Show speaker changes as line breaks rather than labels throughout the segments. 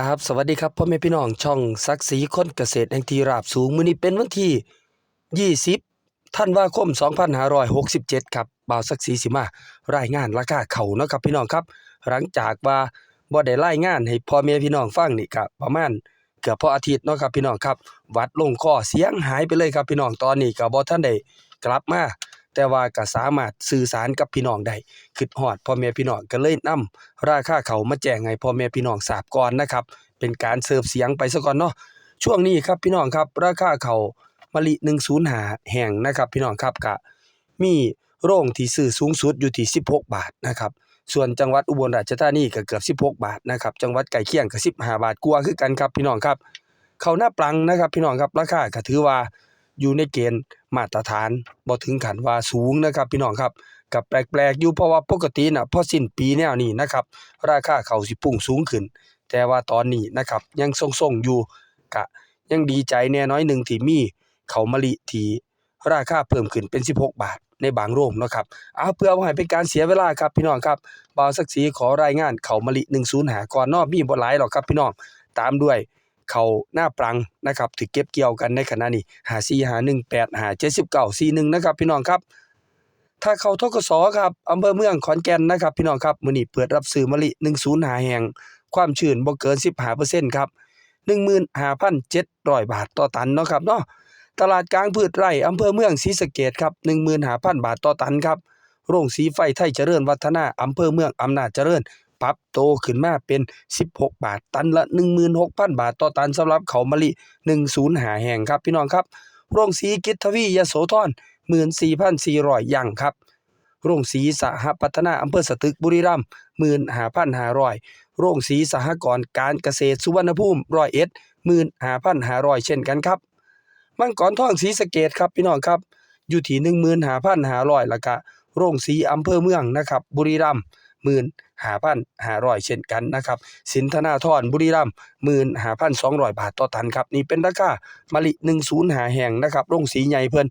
ครับสวัสดีครับพ่อแม่พี่น้องช่องศักศรีคนเกษตรแห่งที่ราบสูงมื้อนี้เป็นวันที่ 20ธันว่าคม 2567 ครับบ่าวศักศรีสิมารายงานราคาเข้าเนาะครับพี่น้องครับ หลังจากว่าบ่ได้รายงานให้พ่อแม่พี่น้องฟังนี่ก็ประมาณเกือบพออาทิตย์เนาะครับพี่น้องครับ วัดลงคอเสียงหายไปเลยครับพี่น้องตอนนี้ก็บ่ทันได้กลับมา แต่ว่าก็สามารถสื่อสารกับพี่น้องได้คิดฮอดพ่อแม่พี่น้องก็เลยนำราคาเขามาแจ้งให้พ่อแม่พี่น้องทราบก่อนนะครับ เป็นการเสิร์ฟเสียงไปซะก่อนเนาะช่วงนี้ครับพี่น้องครับ ราคาเขามะลิ105แห่งนะครับ พี่น้องครับก็มีโรงที่ซื้อสูงสุดอยู่ที่ 16 บาทนะครับส่วนจังหวัดอุบลราชธานีก็เกือบ 16 บาทนะครับ จังหวัดใกล้เคียงก็15 บาทกว่าคือกันครับพี่น้องครับ เขาหน้าปลังนะครับ พี่น้องครับราคาก็ถือว่า อยู่ในเกณฑ์มาตรฐานบ่ถึงขันว่าสูงนะครับพี่น้องครับก็แปลกๆอยู่เพราะว่าปกติน่ะพอสิ้นปีแนวนี้นะครับราคาเขาสิพุ่งสูงขึ้น แต่ว่าตอนนี้นะครับยังทรงๆอยู่กะยังดีใจแน่น้อยหนึ่งที่มีเขามะลิที่ราคาเพิ่มขึ้นเป็น 16 บาทในบางโรงนะครับเอาเพื่อบ่ให้เป็นการเสียเวลาครับพี่น้องครับบ่าวศักดิ์ศรีขอรายงานเขามะลิ105ก่อนนาะมีบ่หลายหรอกครับพี่น้องตามด้วย เขาหน้าปรังนะครับที่เก็บเกี่ยวกันในขณะนี้5451857941นะครับพี่น้องครับ ถ้าเข้าทกสครับอำเภอเมืองขอนแก่นนะครับ พี่น้องครับมื้อนี้เปิดรับซื้อมะลิ105แห่งความชื้นบ่เกิน15%ครับ15,700บาทต่อตันเนาะครับเนาะตลาดกลางพืชไร่อำเภอเมืองศรีสะเกษครับ15,000บาทต่อตันครับโรงสีไฟไทยเจริญวัฒนาอำเภอเมืองอำนาจเจริญ ปรับโตขึ้นมาเป็น 16 บาท ตันละ 16,000 บาทต่อตันสำหรับเขามะลิ105แห่งครับพี่น้องครับโรงสีกิจทวียโสธร14,400อย่างครับโรงสีสหพัฒนาอำเภอสตึกบุรีรัมย์15,500โรงสีสหกรณ์การเกษตรสุวรรณภูมิร้อยเอ็ด15,500 เช่นกันครับ มังกรทองศรีสะเกดครับพี่น้องครับอยู่ที่15,500แล้วก็โรงสีอำเภอเมืองนะครับบุรีรัมย์ 15,500เช่นกันนะครับ สินธนาธรบุรีรัมย์15,200บาทต่อตันครับ นี่เป็นราคามะลิ105แห่งนะครับโรงสีใหญ่เพิ่น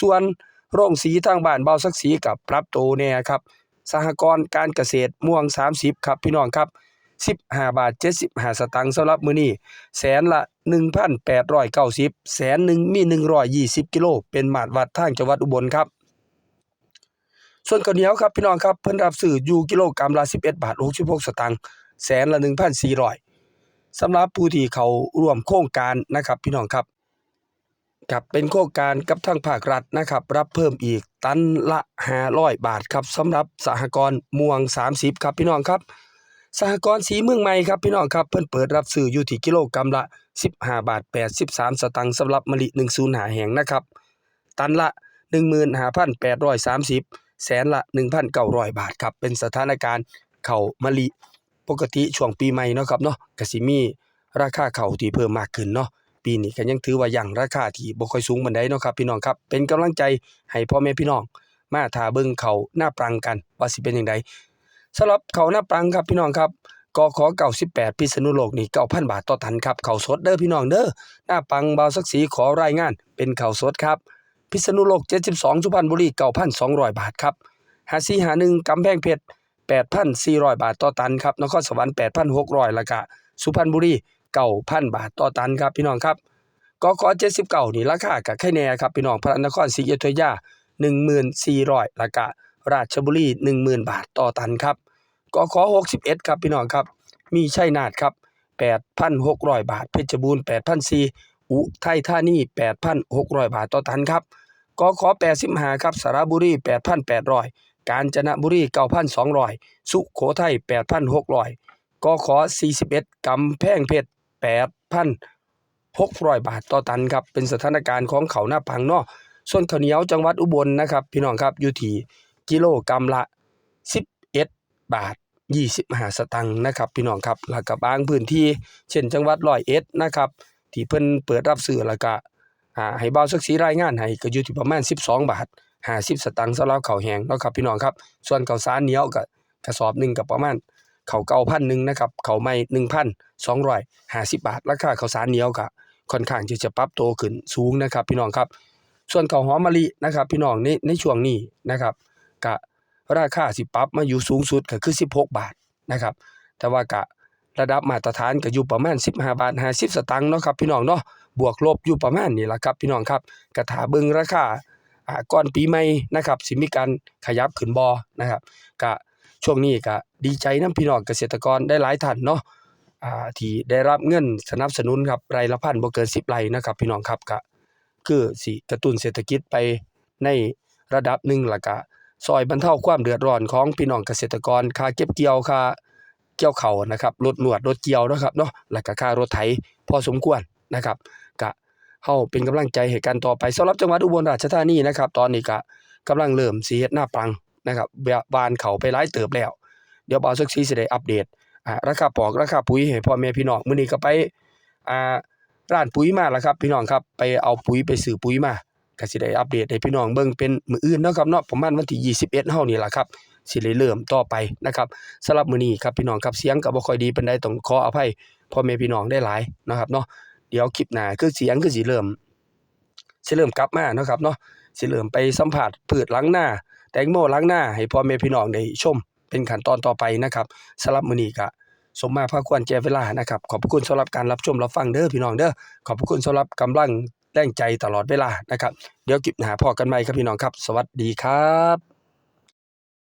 ส่วนโรงสีทางบ้านเบาสักสีกับปรับโตแน่ครับ สหกรณ์การเกษตรม่วง 30 ครับพี่น้องครับ15 บาท 75 สตางค์สำหรับมื้อนี้แสนละ 1,890 แสนหนึ่งมี 120 กิโล เป็นมาตรวัดทางจังหวัดอุบลครับ ส่วนข้าวเหนียวครับพี่น้องครับเพิ่นรับซื้ออยู่กิโลกรัมละ11 บาท66สตางค์แสนละ1,400สำหรับผู้ที่เขาร่วมโครงการนะครับพี่น้องครับกับเป็นโครงการกับทางภาครัฐนะครับ รับเพิ่มอีกตันละ500บาทครับสำหรับสหกรณ์ม่วง 30 ครับพี่น้องครับสหกรณ์สีเมืองใหม่ครับพี่น้องครับเพิ่นเปิดรับซื้ออยู่ที่กิโลกรัมละ 15 บาท 83 สตางค์สำหรับมะลิ105แห่งนะครับ ตันละ 15,830 แสนละ 1,900 บาทครับ เป็นสถานการณ์เข้ามะลิปกติช่วงปีใหม่เนาะครับเนาะกสิมีราคาเข้าที่เพิ่มมากขึ้นเนาะปีนี้ก็ยังถือว่ายังราคาที่บ่ค่อยสูงปานใดเนาะครับพี่น้องครับเป็นกำลังใจให้พ่อแม่พี่น้อง มาทาเบิ่งเขาหน้าปรังกัน ว่าสิเป็นจังไดสำหรับเขาหน้าปรังครับพี่น้องครับกขอ98พิษณุโลกนี่9,000บาทต่อตันครับเขาสดเด้อพี่น้องเด้อหน้าปังบาวสักสีขอรายงานเป็นเขาสดครับ พิษณุโลก 72 สุพรรณบุรี 9,200 บาทครับ5451กำแพงเพชร 8,400 บาทต่อตันครับนครสวรรค์ 8,600ล้วก็สุพรรณบุรี 9,000 บาทต่อตันครับพี่น้องครับกข79 นี่ราคาก็แค่แน่ครับพี่น้องพระนครศรีอยุธยา 1400ล้วก็ราชบุรี 10,000 บาทต่อตันครับกข61 ครับพี่น้องครับ มีชัยนาทครับ8,600 บาท เพชรบูรณ์8,400 อุทัยธานี8,600 บาทต่อตันครับกข85ครับสระบุรี 8,800 กาญจนบุรี 9,200 สุโขทัย 8,600กข41กำแพงเพชร8,600 บาทต่อตันครับ เป็นสถานการณ์ของเขาหน้าปังเนาะส่วนข้าวเหนียวจังหวัดอุบลนะครับ พี่น้องครับอยู่ที่กิโลกรัมละ 11 บาท 25 สตังค์นะครับ พี่น้องครับแล้วก็บางพื้นที่ เช่นจังหวัดร้อยเอ็ดนะครับ ที่เพิ่นเปิดรับซื้อแล้วก็อ่าให้เบาสักสีรายงานให้ก็อยู่ที่ประมาณ 12 บาท50สตังค์สำหรับข้าวแห้งเนาะครับพี่น้องครับ ส่วนข้าวสารเหนียวก็กระสอบหนึงก็ประมาณข้าวเก่าพันหนึ่งนะครับข้าวใหม่1,250บาทราคาข้าวสารเหนียวก็ค่อนข้างที่จะปรับตัวขึ้นสูงนะครับ พี่น้องครับ ส่วนข้าวหอมมะลินะครับ พี่น้องในในช่วงนี้นะครับก็ราคาสิปรับมาอยู่สูงสุดก็คือ 16 บาทนะครับ แต่ว่าก็ ระดับมาตรฐานก็อยู่ประมาณ 15 บาท 50 สตางค์เนาะครับพี่น้องเนาะบวกลบอยู่ประมาณนี้ล่ะครับพี่น้องครับก็ถ้าเบิงราคาอ่าก่อนปีใหม่นะครับสิมีการขยับขึ้นบ่นะครับก็ช่วงนี้ก็ดีใจนํพี่น้องเกษตรกรได้หลายท่านเนาะอ่าที่ได้รับเงินสนับสนุนครับไร่ละพันบ่เกิน10ไร่นะครับพี่น้องครับก็คือสิกระตุ้นเศรษฐกิจไปในระดับหนึ่งล้วก็ซอยบรรเทาความเดือดร้อนของพี่น้องเกษตรกรค่าเก็บเกี่ยวค่า เกี่ยวเขานะครับรถหนวดรถเกี่ยวนะครับเนาะแล้วก็ค่ารถไถพอสมควรนะครับก็เฮาเป็นกำลังใจให้กันต่อไปสำหรับจังหวัดอุบลราชธานีนะครับ ตอนนี้ก็กำลังเริ่มสิเฮ็ดหน้าปังนะครับบานเขาไปหลายเติบแล้ว เดี๋ยวบ่าวสักซีสิได้อัปเดตอ่าราคาปอกราคาปุ๋ยให้พ่อแม่พี่น้องมื้อนี้ก็ไปอ่าร้านปุ๋ยมาแล้วครับ พี่น้องครับไปเอาปุ๋ยไปซื้อปุ๋ยมาก็สิได้อัปเดตให้พี่น้องเบิ่งเป็นมื้ออื่นเนาะครับเนาะประมาณวันที่ 21เฮานี่ล่ะครับ สิได้เริ่มต่อไปนะครับสำหรับมื้อนี้ครับพี่น้องครับเสียงก็บ่ค่อยดีปานใดต้องขออภัยพ่อแม่พี่น้องได้หลายนะครับเนาะเดี๋ยวคลิปหน้าคือเสียงคือสิเริ่มสิเริ่มกลับมานะครับเนาะสิเริ่มไปสัมภาษณ์พืชหลังหน้า แตงโมหลังหน้า ให้พ่อแม่พี่น้องได้ชม เป็นขั้นตอนต่อไปนะครับสำหรับมื้อนี้ก็สมมาพระควรแก่เวลานะครับ ขอบคุณสำหรับการรับชมรับฟังเด้อพี่น้องเด้อขอบคุณสำหรับกำลังแรงใจตลอดเวลานะครับ เดี๋ยวคลิปหาพอกันใหม่ครับพี่น้องครับ สวัสดีครับ